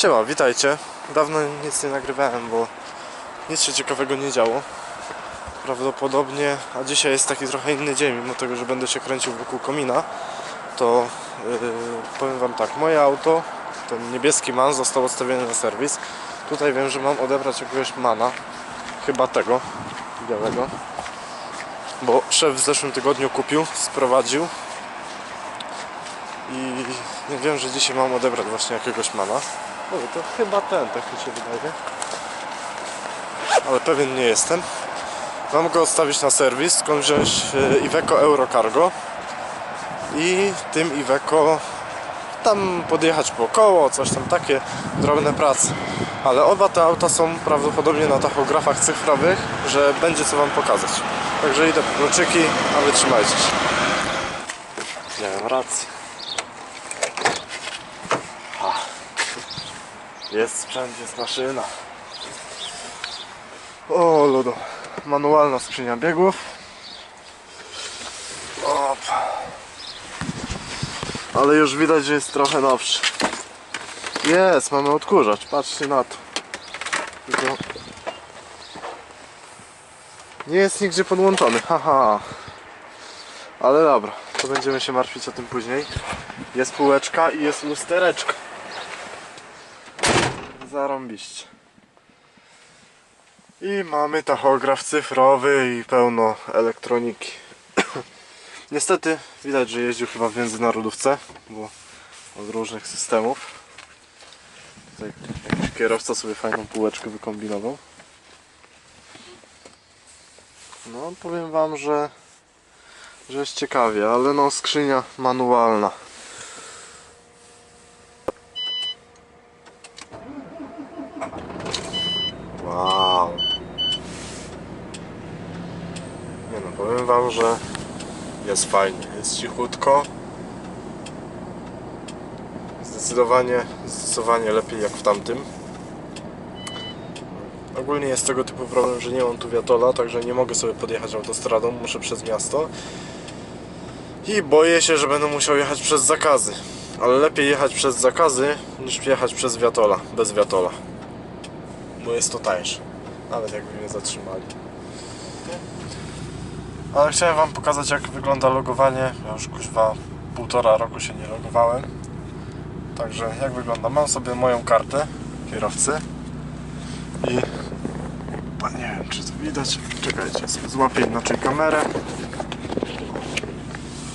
Siema, witajcie. Dawno nic nie nagrywałem, bo nic się ciekawego nie działo. Prawdopodobnie, a dzisiaj jest taki trochę inny dzień, mimo tego, że będę się kręcił wokół komina, to yy, powiem Wam tak, moje auto, ten niebieski man został odstawiony na serwis. Tutaj wiem, że mam odebrać jakiegoś mana, chyba tego, białego, bo szef w zeszłym tygodniu kupił, sprowadził i nie wiem, że dzisiaj mam odebrać właśnie jakiegoś mana. Mówię, to chyba ten, tak mi się wydaje. Ale pewien nie jestem. Mam go odstawić na serwis, skąd wziąć e, Iveco Eurocargo i tym Iveco tam podjechać po koło, coś tam takie, drobne prace. Ale oba te auta są prawdopodobnie na tachografach cyfrowych, że będzie co Wam pokazać. Także idę po kluczyki, a wy trzymajcie się. Miałem rację. Jest sprzęt, jest maszyna. O, ludo. Manualna skrzynia biegów. Op. Ale już widać, że jest trochę nowszy. Jest, mamy odkurzacz, patrzcie na to. Tylko... Nie jest nigdzie podłączony, haha. Ale dobra, to będziemy się martwić o tym później. Jest półeczka i jest lustereczka. Zarąbiście. I mamy tachograf cyfrowy i pełno elektroniki. Niestety widać, że jeździł chyba w międzynarodówce, bo od różnych systemów. Tutaj jakiś kierowca sobie fajną półeczkę wykombinował. No powiem wam, że, że jest ciekawie, ale no skrzynia manualna. Wow. Nie no, powiem wam, że jest fajnie, jest cichutko. Zdecydowanie, zdecydowanie lepiej jak w tamtym. Ogólnie jest tego typu problem, że nie mam tu wiatola, także nie mogę sobie podjechać autostradą, muszę przez miasto. I boję się, że będę musiał jechać przez zakazy. Ale lepiej jechać przez zakazy niż jechać przez wiatola, bez wiatola bo jest to tańsze. Nawet jakby mnie zatrzymali. Ale chciałem wam pokazać jak wygląda logowanie. Ja już kuźwa półtora roku się nie logowałem. Także jak wygląda? Mam sobie moją kartę kierowcy i Chyba nie wiem czy to widać. Czekajcie, złapię inaczej kamerę.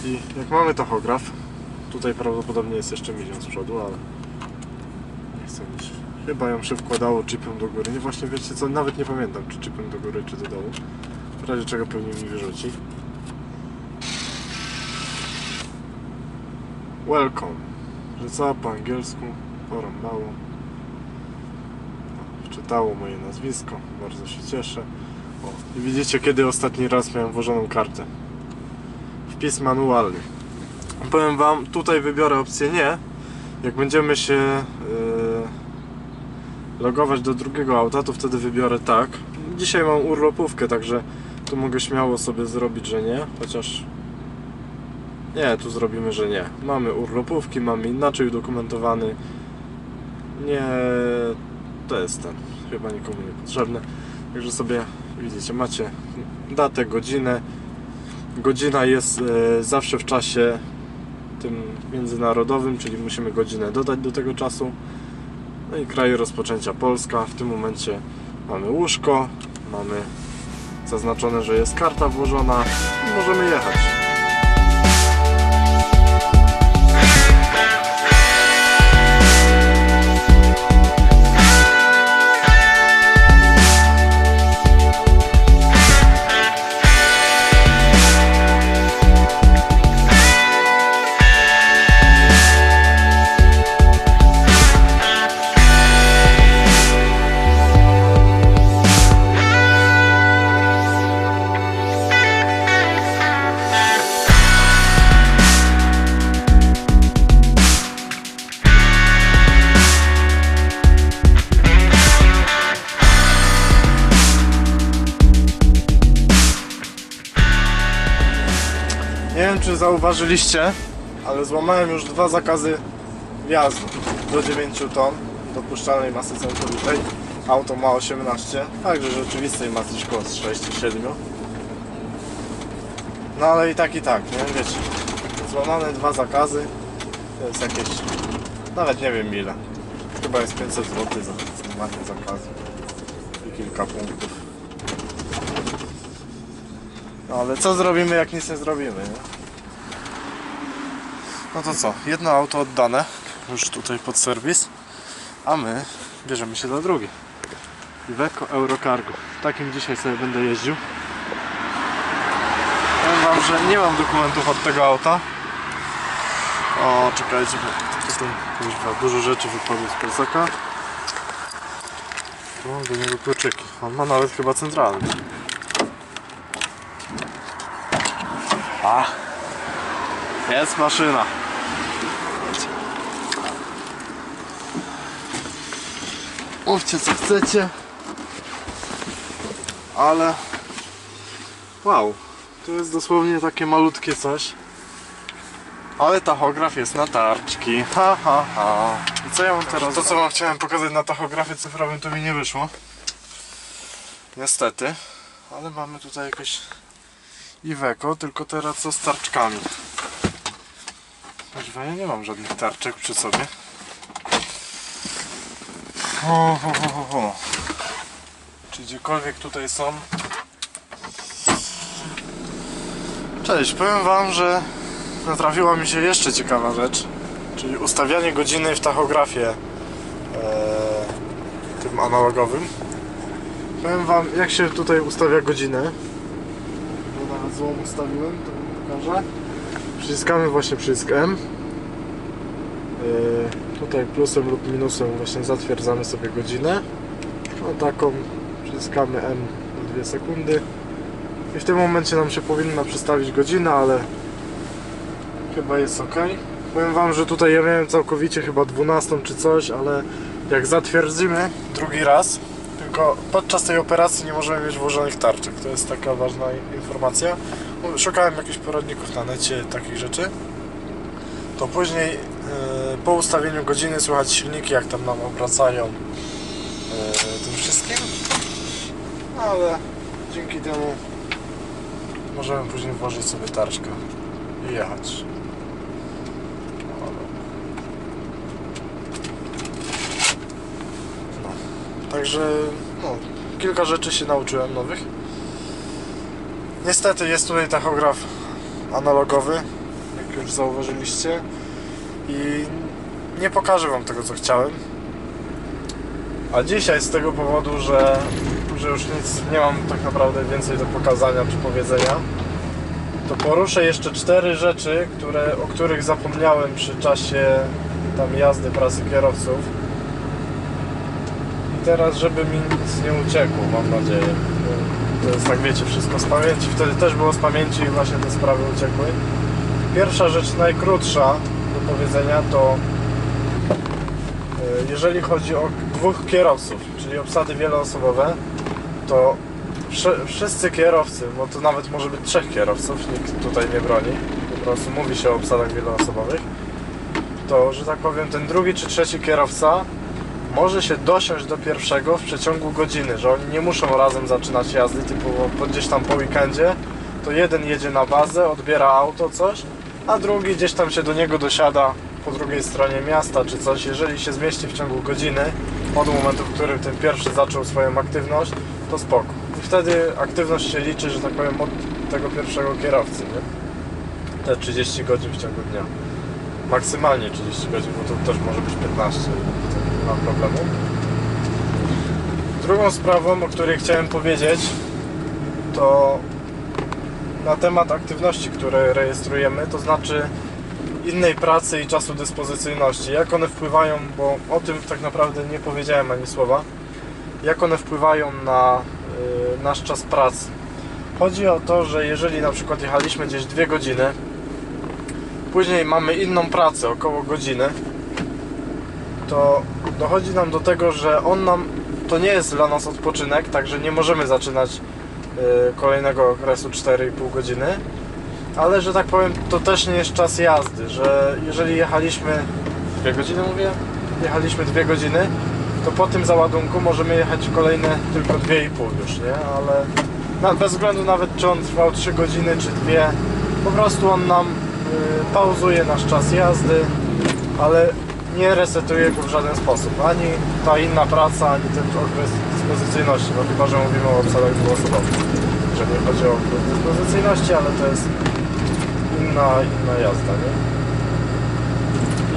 I jak mamy tachograf, tutaj prawdopodobnie jest jeszcze milion z przodu, ale nie chcę mieć Chyba ją się wkładało chipem do góry. Nie właśnie wiecie co, nawet nie pamiętam czy chipem do góry, czy do dołu. W razie czego pewnie mi wyrzuci. Welcome. Że co po angielsku porąbało. No, Wczytało moje nazwisko. Bardzo się cieszę. O, i widzicie kiedy ostatni raz miałem włożoną kartę. Wpis manualny. Powiem wam, tutaj wybiorę opcję nie. Jak będziemy się yy, logować do drugiego auta, to wtedy wybiorę tak. Dzisiaj mam urlopówkę, także tu mogę śmiało sobie zrobić, że nie, chociaż nie, tu zrobimy, że nie. Mamy urlopówki, mamy inaczej udokumentowany. Nie, to jest ten, chyba nikomu nie potrzebne. Także sobie widzicie, macie datę, godzinę. Godzina jest e, zawsze w czasie tym międzynarodowym, czyli musimy godzinę dodać do tego czasu. No i kraj rozpoczęcia Polska. W tym momencie mamy łóżko, mamy zaznaczone, że jest karta włożona i możemy jechać. Zauważyliście, ale złamałem już dwa zakazy wjazdu do 9 ton. dopuszczalnej masy całkowitej. Auto ma 18, także rzeczywistej ma coś koło 6-7. No ale i tak i tak, nie? Wiecie, złamane dwa zakazy, to jest jakieś, nawet nie wiem ile. Chyba jest 500 zł za złamanie zakazu i kilka punktów. No ale co zrobimy, jak nic nie zrobimy, nie? No to co, jedno auto oddane, już tutaj pod serwis, a my bierzemy się do drugie. Iveco Eurocargo. Takim dzisiaj sobie będę jeździł. Powiem wam, że nie mam dokumentów od tego auta. O, czekajcie, bo tutaj kuźwa, dużo rzeczy wypadło z plecaka. O, do niego kluczyki. On ma nawet chyba centralny. A! Jest maszyna. Mówcie co chcecie. Ale... Wow. To jest dosłownie takie malutkie coś. Ale tachograf jest na tarczki. Ha, ha, ha. I co ja mam teraz? To co wam chciałem pokazać na tachografie cyfrowym to mi nie wyszło. Niestety. Ale mamy tutaj jakieś Iveco, tylko teraz co z tarczkami. Choćby ja nie mam żadnych tarczek przy sobie. Czy gdziekolwiek tutaj są? Cześć, powiem wam, że natrafiła mi się jeszcze ciekawa rzecz. Czyli ustawianie godziny w tachografie e, tym analogowym. Powiem wam, jak się tutaj ustawia godzinę. Bo nawet złą ustawiłem, to wam pokażę. Przyciskamy właśnie przycisk M. Yy, tutaj plusem lub minusem właśnie zatwierdzamy sobie godzinę. No taką przyciskamy M na 2 sekundy. I w tym momencie nam się powinna przestawić godzina, ale chyba jest ok. Powiem wam, że tutaj ja miałem całkowicie chyba 12 czy coś, ale jak zatwierdzimy drugi raz, tylko podczas tej operacji nie możemy mieć włożonych tarczek. To jest taka ważna informacja. Szukałem jakichś poradników na necie, takich rzeczy. To później yy, po ustawieniu godziny słychać silniki, jak tam nam obracają yy, tym wszystkim. Ale dzięki temu możemy później włożyć sobie tarczkę i jechać. No. Także no, kilka rzeczy się nauczyłem nowych. Niestety jest tutaj tachograf analogowy, już zauważyliście. I nie pokażę Wam tego, co chciałem. A dzisiaj z tego powodu, że, że już nic nie mam tak naprawdę więcej do pokazania czy powiedzenia, to poruszę jeszcze cztery rzeczy, które, o których zapomniałem przy czasie tam jazdy prasy kierowców. I teraz, żeby mi nic nie uciekło, mam nadzieję. To jest tak, wiecie, wszystko z pamięci. Wtedy też było z pamięci i właśnie te sprawy uciekły. Pierwsza rzecz, najkrótsza do powiedzenia, to e, jeżeli chodzi o dwóch kierowców, czyli obsady wieloosobowe, to wszy- wszyscy kierowcy, bo to nawet może być trzech kierowców, nikt tutaj nie broni, po prostu mówi się o obsadach wieloosobowych, to, że tak powiem, ten drugi czy trzeci kierowca może się dosiąść do pierwszego w przeciągu godziny, że oni nie muszą razem zaczynać jazdy, typu gdzieś tam po weekendzie, to jeden jedzie na bazę, odbiera auto, coś, a drugi gdzieś tam się do niego dosiada po drugiej stronie miasta czy coś, jeżeli się zmieści w ciągu godziny od momentu, w którym ten pierwszy zaczął swoją aktywność, to spoko. I wtedy aktywność się liczy, że tak powiem, od tego pierwszego kierowcy, nie? Te 30 godzin w ciągu dnia. Maksymalnie 30 godzin, bo to też może być 15, to nie ma problemu. Drugą sprawą, o której chciałem powiedzieć, to na temat aktywności, które rejestrujemy, to znaczy innej pracy i czasu dyspozycyjności. Jak one wpływają, bo o tym tak naprawdę nie powiedziałem ani słowa, jak one wpływają na y, nasz czas pracy. Chodzi o to, że jeżeli na przykład jechaliśmy gdzieś dwie godziny, później mamy inną pracę, około godziny, to dochodzi nam do tego, że on nam, to nie jest dla nas odpoczynek, także nie możemy zaczynać kolejnego okresu 4,5 godziny, ale że tak powiem, to też nie jest czas jazdy, że jeżeli jechaliśmy 2 godziny mówię, jechaliśmy dwie godziny, to po tym załadunku możemy jechać kolejne tylko 2,5 już, nie? Ale na, bez względu nawet czy on trwał 3 godziny czy 2, po prostu on nam y, pauzuje nasz czas jazdy, ale nie resetuje go w żaden sposób. Ani ta inna praca, ani ten okres dyspozycyjności, no chyba, że mówimy o obsadach dwuosobowych, że nie chodzi o okres dyspozycyjności, ale to jest inna, inna jazda, nie?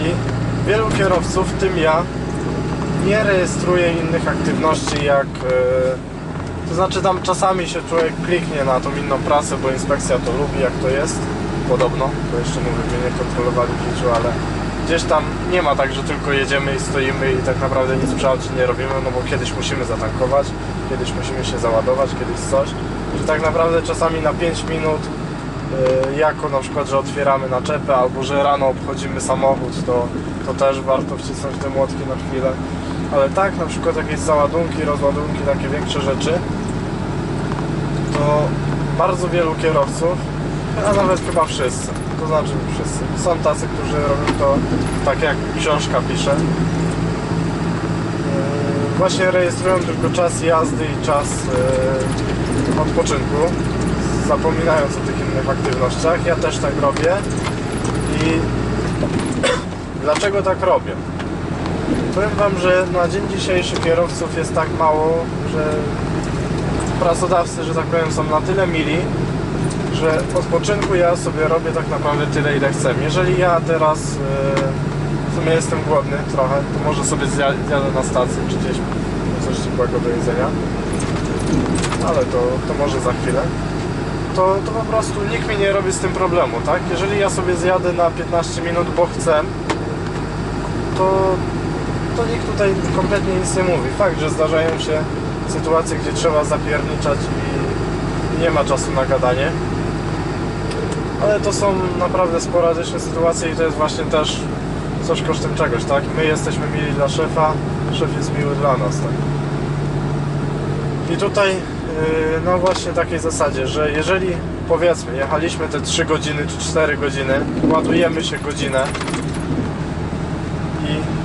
I wielu kierowców, w tym ja, nie rejestruje innych aktywności jak... e, To znaczy tam czasami się człowiek kliknie na tą inną pracę, bo inspekcja to lubi jak to jest. Podobno, to jeszcze mówię, mnie nie kontrolowali w życiu, ale gdzieś tam nie ma tak, że tylko jedziemy i stoimy i tak naprawdę nic przy nie robimy, no bo kiedyś musimy zatankować, kiedyś musimy się załadować, kiedyś coś. Że tak naprawdę czasami na 5 minut y, jako na przykład, że otwieramy naczepę albo że rano obchodzimy samochód, to, to też warto wcisnąć te młotki na chwilę. Ale tak, na przykład jakieś załadunki, rozładunki, takie większe rzeczy, to bardzo wielu kierowców, a nawet chyba wszyscy, to znaczy wszyscy, są tacy, którzy robią to tak jak książka pisze. Yy, Właśnie rejestrują tylko czas jazdy i czas yy, odpoczynku, zapominając o tych innych aktywnościach. Ja też tak robię i dlaczego tak robię? Powiem Wam, że na dzień dzisiejszy kierowców jest tak mało, że pracodawcy, że tak powiem, są na tyle mili, że odpoczynku ja sobie robię tak naprawdę tyle, ile chcę. Jeżeli ja teraz yy, w sumie jestem głodny trochę, to może sobie zja- zjadę na stacji czy gdzieś coś ciepłego do jedzenia, ale to, to może za chwilę. To, to po prostu nikt mi nie robi z tym problemu, tak? Jeżeli ja sobie zjadę na 15 minut, bo chcę, to, to nikt tutaj kompletnie nic nie mówi. Fakt, że zdarzają się sytuacje, gdzie trzeba zapierniczać i nie ma czasu na gadanie. Ale to są naprawdę sporadyczne sytuacje i to jest właśnie też coś kosztem czegoś, tak? My jesteśmy mili dla szefa, szef jest miły dla nas, tak? I tutaj, yy, no właśnie takiej zasadzie, że jeżeli powiedzmy jechaliśmy te 3 godziny czy 4 godziny, ładujemy się godzinę i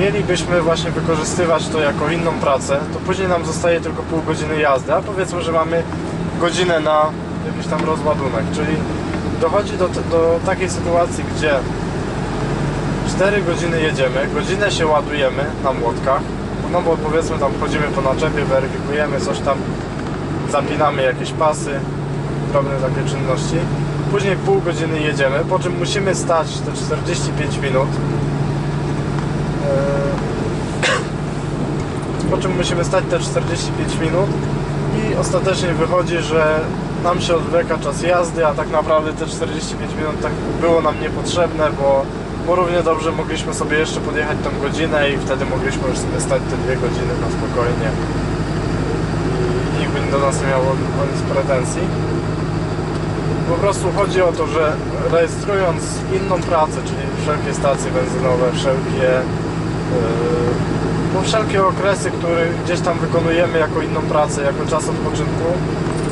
mielibyśmy właśnie wykorzystywać to jako inną pracę, to później nam zostaje tylko pół godziny jazdy, a powiedzmy, że mamy godzinę na jakiś tam rozładunek, czyli dochodzi do, do takiej sytuacji, gdzie 4 godziny jedziemy, godzinę się ładujemy na młotkach, no bo powiedzmy tam chodzimy po naczepie, weryfikujemy coś tam, zapinamy jakieś pasy, drobne takie czynności. Później pół godziny jedziemy, po czym musimy stać te 45 minut. Eee, Po czym musimy stać te 45 minut i ostatecznie wychodzi, że nam się odwleka czas jazdy, a tak naprawdę te 45 minut tak było nam niepotrzebne, bo, bo równie dobrze mogliśmy sobie jeszcze podjechać tą godzinę i wtedy mogliśmy już sobie stać te dwie godziny na spokojnie i nikt by do nas nie miał nic pretensji. Po prostu chodzi o to, że rejestrując inną pracę, czyli wszelkie stacje benzynowe, wszelkie yy, wszelkie okresy, które gdzieś tam wykonujemy jako inną pracę, jako czas odpoczynku,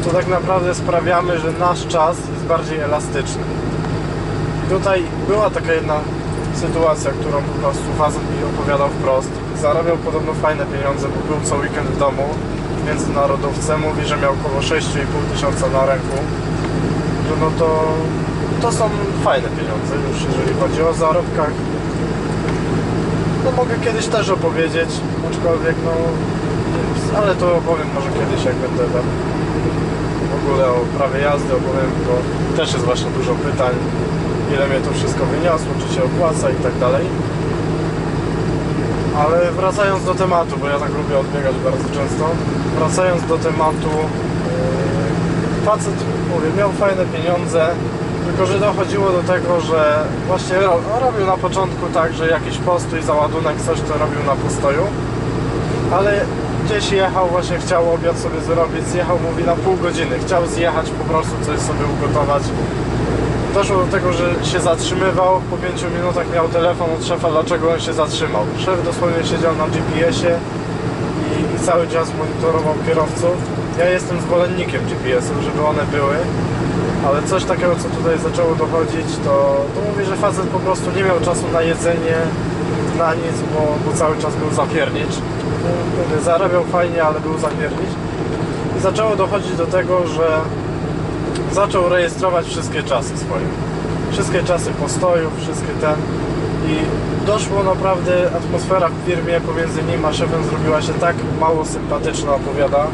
to tak naprawdę sprawiamy, że nasz czas jest bardziej elastyczny. I tutaj była taka jedna sytuacja, którą po prostu facet mi opowiadał wprost. Zarabiał podobno fajne pieniądze, bo był co weekend w domu, międzynarodowcem. Mówi, że miał około 6,5 tysiąca na ręku. No to, to są fajne pieniądze już, jeżeli chodzi o zarobkach. No mogę kiedyś też opowiedzieć, aczkolwiek no... Ale to opowiem może kiedyś, jak będę tam ogóle o prawie jazdy opowiem, bo też jest właśnie dużo pytań, ile mnie to wszystko wyniosło, czy się opłaca i tak dalej. Ale wracając do tematu, bo ja tak lubię odbiegać bardzo często, wracając do tematu, yy, facet, mówię, miał fajne pieniądze, tylko że dochodziło do tego, że właśnie ro, robił na początku tak, że jakiś postój, załadunek, coś to robił na postoju, ale gdzieś jechał, właśnie chciał obiad sobie zrobić, zjechał, mówi na pół godziny, chciał zjechać po prostu coś sobie ugotować. Doszło do tego, że się zatrzymywał, po pięciu minutach miał telefon od szefa, dlaczego on się zatrzymał. Szef dosłownie siedział na GPS-ie i, i cały czas monitorował kierowców. Ja jestem zwolennikiem GPS-ów, żeby one były, ale coś takiego, co tutaj zaczęło dochodzić, to, to mówi, że facet po prostu nie miał czasu na jedzenie, na nic, bo, bo cały czas był zapiernicz. Zarabiał fajnie, ale był zapiernicz. I zaczęło dochodzić do tego, że zaczął rejestrować wszystkie czasy swoje. Wszystkie czasy postojów, wszystkie ten. I doszło naprawdę, atmosfera w firmie pomiędzy nim a szefem zrobiła się tak mało sympatyczna, opowiada.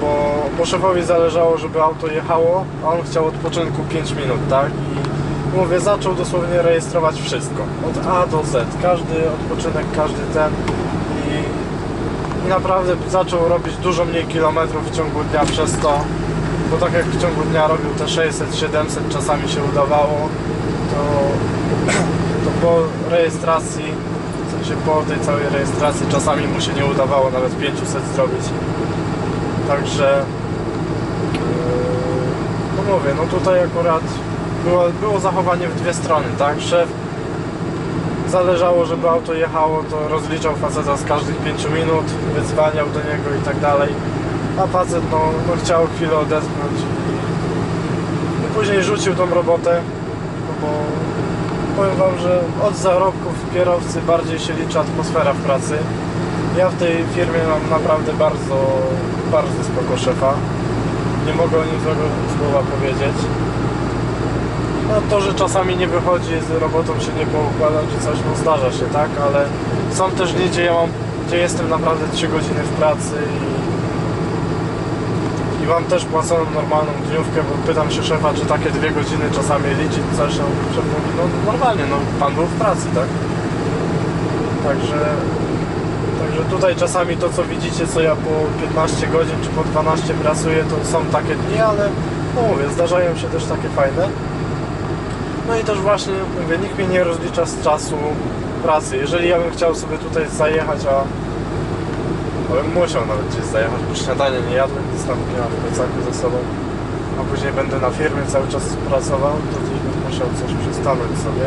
Bo, bo szefowi zależało, żeby auto jechało, a on chciał odpoczynku 5 minut, tak? I mówię, zaczął dosłownie rejestrować wszystko. Od A do Z. Każdy odpoczynek, każdy ten. I, i naprawdę zaczął robić dużo mniej kilometrów w ciągu dnia przez to. Bo tak jak w ciągu dnia robił te 600, 700, czasami się udawało, to, to po rejestracji, w sensie po tej całej rejestracji, czasami mu się nie udawało nawet 500 zrobić. Także yy, no mówię, no tutaj akurat było, było zachowanie w dwie strony, tak? Szef zależało, żeby auto jechało, to rozliczał faceta z każdych 5 minut, wyzwaniał do niego i tak dalej. A facet no, no chciał chwilę odetchnąć i, później rzucił tą robotę, no bo powiem wam, że od zarobków kierowcy bardziej się liczy atmosfera w pracy. Ja w tej firmie mam naprawdę bardzo, bardzo spoko szefa. Nie mogę o nim złego słowa powiedzieć. No to, że czasami nie wychodzi z robotą się nie poukłada czy coś, no zdarza się, tak? Ale są też dni, gdzie ja mam, gdzie jestem naprawdę 3 godziny w pracy i, i mam też płaconą normalną dniówkę, bo pytam się szefa, czy takie dwie godziny czasami liczy coś, no mówi, no normalnie, no pan był w pracy, tak? Także Także tutaj czasami to co widzicie, co ja po 15 godzin czy po 12 pracuję, to są takie dni, ale no mówię, zdarzają się też takie fajne. No i też właśnie, mówię, nikt mnie nie rozlicza z czasu pracy. Jeżeli ja bym chciał sobie tutaj zajechać, a bym musiał nawet gdzieś zajechać, bo śniadanie nie jadłem, nic tam nie mam plecaku ze sobą, a później będę na firmie cały czas pracował, to gdzieś bym musiał coś przystanąć sobie.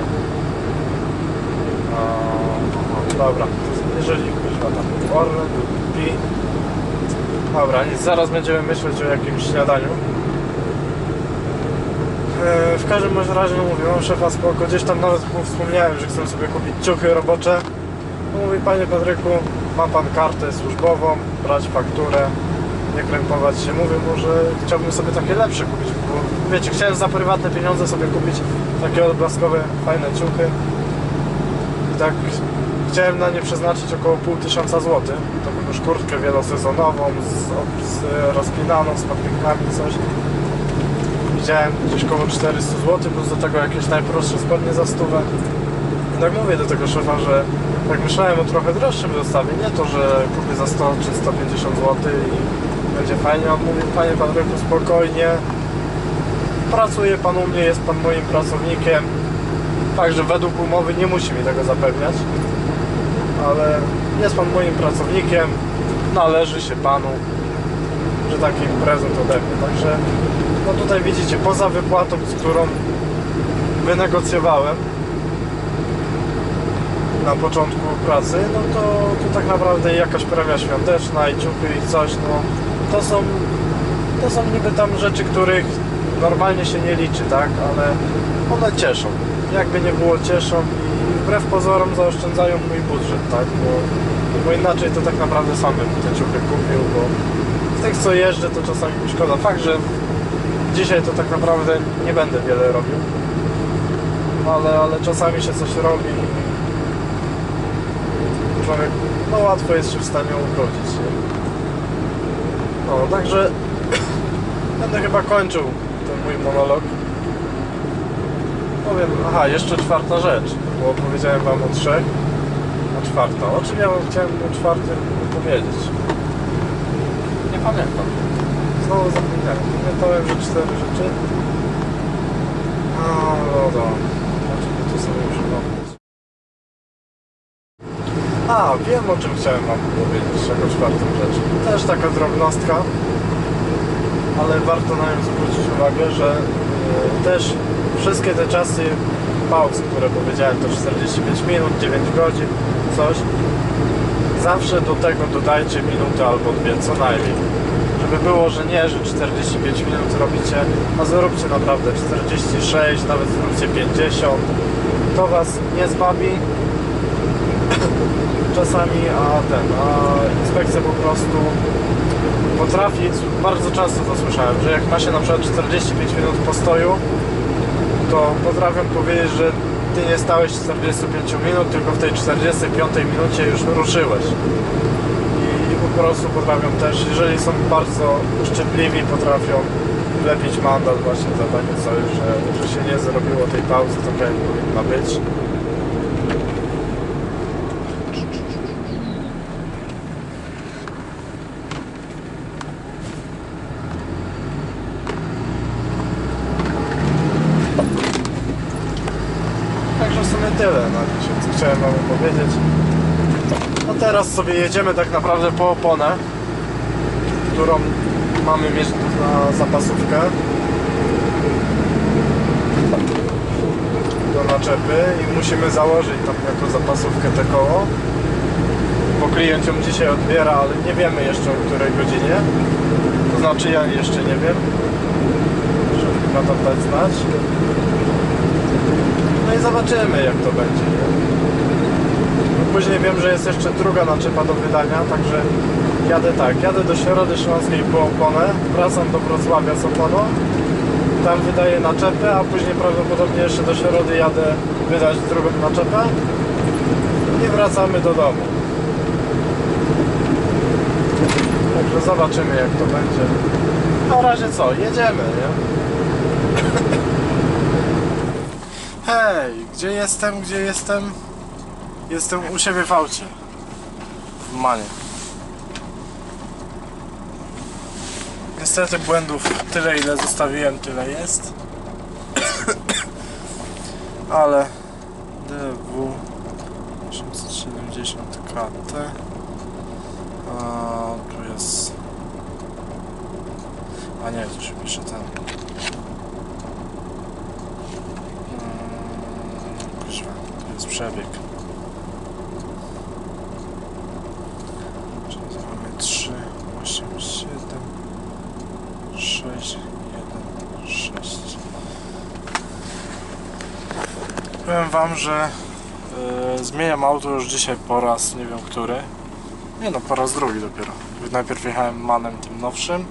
A, dobra, jeżeli kuźwa tam Orlen lub Pi. Dobra, nic, zaraz będziemy myśleć o jakimś śniadaniu. E, W każdym bądź razie, mówię, mam szefa spoko, gdzieś tam nawet mu wspomniałem, że chcę sobie kupić ciuchy robocze. No mówi, panie Patryku, ma pan kartę służbową, brać fakturę, nie krępować się. Mówię mu, że chciałbym sobie takie lepsze kupić, bo wiecie, chciałem za prywatne pieniądze sobie kupić takie odblaskowe, fajne ciuchy. I tak chciałem na nie przeznaczyć około pół tysiąca złotych. Taką już kurtkę wielosezonową, z, z rozpinaną, z podpinkami, coś. Widziałem gdzieś około 400 zł, plus do tego jakieś najprostsze spodnie za stówę. I tak mówię do tego szefa, że tak myślałem o trochę droższym zestawie, nie to, że kupię za 100 czy 150 zł i będzie fajnie. On mówi, panie Patryku, spokojnie, pracuje pan u mnie, jest pan moim pracownikiem, także według umowy nie musi mi tego zapewniać, ale jest pan moim pracownikiem, należy się panu, że taki prezent ode mnie, także no tutaj widzicie, poza wypłatą, z którą wynegocjowałem na początku pracy, no to, to tak naprawdę jakaś premia świąteczna i ciuchy i coś, no to są to są niby tam rzeczy, których normalnie się nie liczy, tak, ale one cieszą. Jakby nie było cieszą i wbrew pozorom zaoszczędzają mój budżet, tak, bo, bo inaczej to tak naprawdę sam bym te ciuchy kupił, bo z tych co jeżdżę to czasami mi szkoda. Fakt, że dzisiaj to tak naprawdę nie będę wiele robił, ale, ale czasami się coś robi i człowiek, no łatwo jest się w stanie ubrudzić, nie? No, także będę chyba kończył ten mój monolog. Powiem, aha, jeszcze czwarta rzecz, bo powiedziałem wam o trzech, czwarta. O czym ja chciałem o czwartym powiedzieć? Nie pamiętam. Znowu zapomniałem. Pamiętałem, że cztery rzeczy. No dobra. Znaczy, to sobie przypomnieć. A, wiem o czym chciałem wam powiedzieć jako czwartą rzecz. Też taka drobnostka, ale warto na nią zwrócić uwagę, że e, też wszystkie te czasy pauz, które powiedziałem, to 45 minut, 9 godzin, coś, zawsze do tego dodajcie minutę albo dwie, co najmniej. Żeby było, że nie, że 45 minut robicie, a zróbcie naprawdę 46, nawet zróbcie 50. To Was nie zbawi, czasami, a ten, a inspekcja po prostu potrafi, bardzo często to słyszałem, że jak ma się na przykład 45 minut postoju, to potrafią powiedzieć, że ty nie stałeś 45 minut, tylko w tej 45 minucie już ruszyłeś. I po prostu potrafią też, jeżeli są bardzo uszczypliwi, potrafią wlepić mandat właśnie za takie coś, że, że się nie zrobiło tej pauzy taka jak powinna być. Także w sumie tyle na dzisiaj, co chciałem wam powiedzieć. No teraz sobie jedziemy tak naprawdę po oponę, którą mamy mieć na zapasówkę do naczepy i musimy założyć tam jako zapasówkę te koło. Bo klient ją dzisiaj odbiera, ale nie wiemy jeszcze o której godzinie. To znaczy ja jeszcze nie wiem. Żeby chyba tam dać znać. No i zobaczymy jak to będzie. Nie? Później wiem, że jest jeszcze druga naczepa do wydania, także jadę tak, jadę do Środy Śląskiej po oponę, wracam do Wrocławia z oponą, tam wydaję naczepę, a później prawdopodobnie jeszcze do Środy jadę wydać drugą naczepę i wracamy do domu. Także zobaczymy jak to będzie. Na razie co, jedziemy, nie? Hej, gdzie jestem, gdzie jestem? Jestem u siebie w aucie. W Manie. Niestety błędów tyle ile zostawiłem, tyle jest. Ale DW 870 KT A tu jest A nie, tu się pisze ten Mm, to jest przebieg. Czyli to mamy 3, 8, 7, 6, 1, 6. Powiem wam, że yy, zmieniam auto już dzisiaj po raz nie wiem który. Nie no, po raz drugi dopiero. Najpierw jechałem Manem tym nowszym,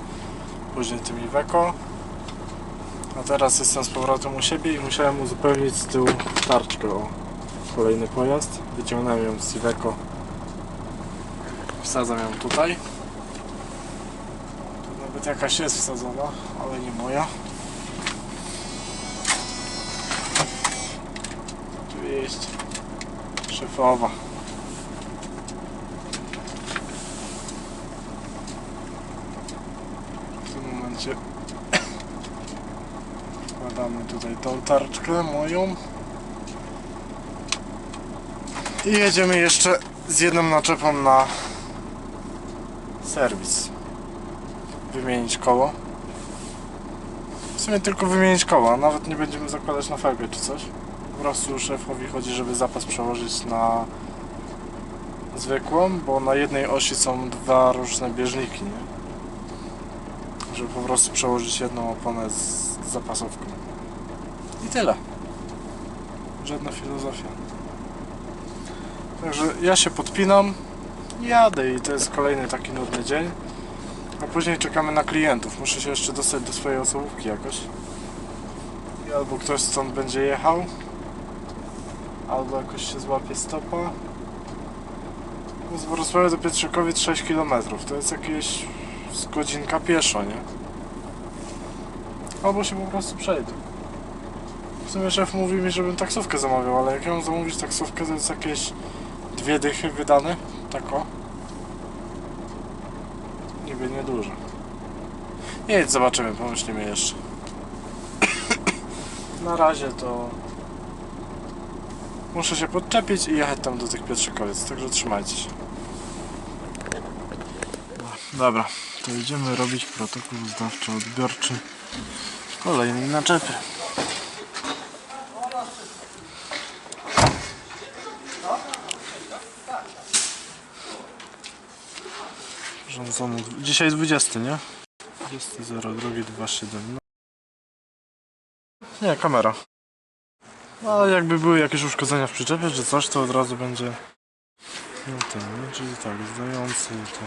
później tym Iveco. A teraz jestem z powrotem u siebie i musiałem uzupełnić z tyłu tarczkę o kolejny pojazd. Wyciągnąłem ją z Iveco. Wsadzam ją tutaj. Tu nawet jakaś jest wsadzona, ale nie moja. Jest szefowa. W tym momencie Wkładamy tutaj tą tarczkę moją. I jedziemy jeszcze z jedną naczepą na serwis. Wymienić koło. W sumie tylko wymienić koło, a nawet nie będziemy zakładać na felgę czy coś. Prostu szefowi chodzi, żeby zapas przełożyć na zwykłą, bo na jednej osi są dwa różne bieżniki, nie? Żeby po prostu przełożyć jedną oponę z zapasówką. I tyle. Żadna filozofia. Także ja się podpinam, jadę i to jest kolejny taki nudny dzień. A później czekamy na klientów. Muszę się jeszcze dostać do swojej osobówki jakoś. I albo ktoś stąd będzie jechał, albo jakoś się złapie stopa. Z Wrocławia do Pietrzykowic 6 km. To jest jakieś z godzinka pieszo, nie? Albo się po prostu przejdę. W sumie szef mówi mi, żebym taksówkę zamawiał, ale jak ja mam zamówić taksówkę, to jest jakieś dwie dychy wydane, tako. Niby niedużo. Nic, zobaczymy, pomyślimy jeszcze. Na razie to muszę się podczepić i jechać tam do tych Pietrzykowiec, także trzymajcie się. Dobra, to idziemy robić protokół zdawczo-odbiorczy kolejnej naczepy. Rządzono. Dzisiaj 20, nie? 20.02.27. No. Nie, kamera. No, jakby były jakieś uszkodzenia w przyczepie czy coś, to od razu będzie No ten, no czyli tak, zdający to